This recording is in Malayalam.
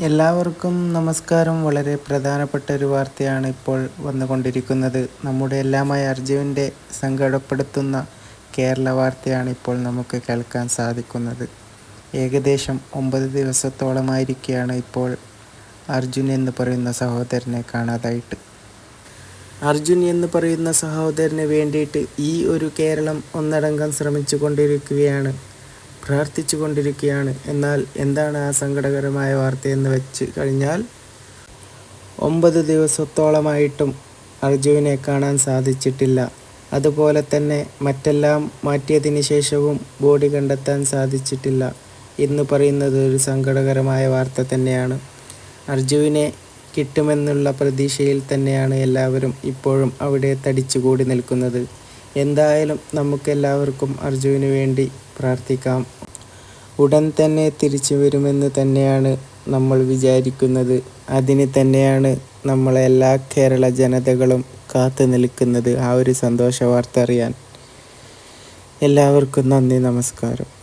എല്ലാവർക്കും നമസ്കാരം. വളരെ പ്രധാനപ്പെട്ട ഒരു വാർത്തയാണ് ഇപ്പോൾ വന്നുകൊണ്ടിരിക്കുന്നത്. നമ്മുടെ എല്ലാമായ അർജുവിന്റെ സങ്കടപ്പെടുത്തുന്ന കേരള വാർത്തയാണ് ഇപ്പോൾ നമുക്ക് കേൾക്കാൻ സാധിക്കുന്നത്. ഏകദേശം ഒമ്പത് ദിവസത്തോളമായിരിക്കുകയാണ് ഇപ്പോൾ അർജുൻ എന്ന് പറയുന്ന സഹോദരനെ കാണാതായിട്ട്. അർജുൻ എന്ന് പറയുന്ന സഹോദരന് വേണ്ടിയിട്ട് ഈ ഒരു കേരളം ഒന്നടങ്കം ശ്രമിച്ചു കൊണ്ടിരിക്കുകയാണ് പ്രാർത്ഥിച്ചു കൊണ്ടിരിക്കുകയാണ് എന്നാൽ എന്താണ് ആ സങ്കടകരമായ വാർത്തയെന്ന് വെച്ച് കഴിഞ്ഞാൽ ഒമ്പത് ദിവസത്തോളമായിട്ടും അർജുവിനെ കാണാൻ സാധിച്ചിട്ടില്ല. അതുപോലെ തന്നെ മറ്റെല്ലാം മാറ്റിയതിന് ശേഷവും ബോഡി കണ്ടെത്താൻ സാധിച്ചിട്ടില്ല. എന്ന് പറയുന്നത് ഒരു സങ്കടകരമായ വാർത്ത തന്നെയാണ്. അർജുവിനെ കിട്ടുമെന്നുള്ള പ്രതീക്ഷയിൽ തന്നെയാണ് എല്ലാവരും ഇപ്പോഴും അവിടെ തടിച്ചുകൂടി നിൽക്കുന്നത്. എന്തായാലും നമുക്കെല്ലാവർക്കും അർജുവിന് വേണ്ടി പ്രാർത്ഥിക്കാം. ഉടൻ തന്നെ തിരിച്ചു വരുമെന്ന് തന്നെയാണ് നമ്മൾ വിചാരിക്കുന്നത്. അതിന് തന്നെയാണ് നമ്മളെ എല്ലാ കേരള ജനതകളും കാത്തു നിൽക്കുന്നത്. ആ ഒരു സന്തോഷ വാർത്ത അറിയാൻ. എല്ലാവർക്കും നന്ദി നമസ്കാരം.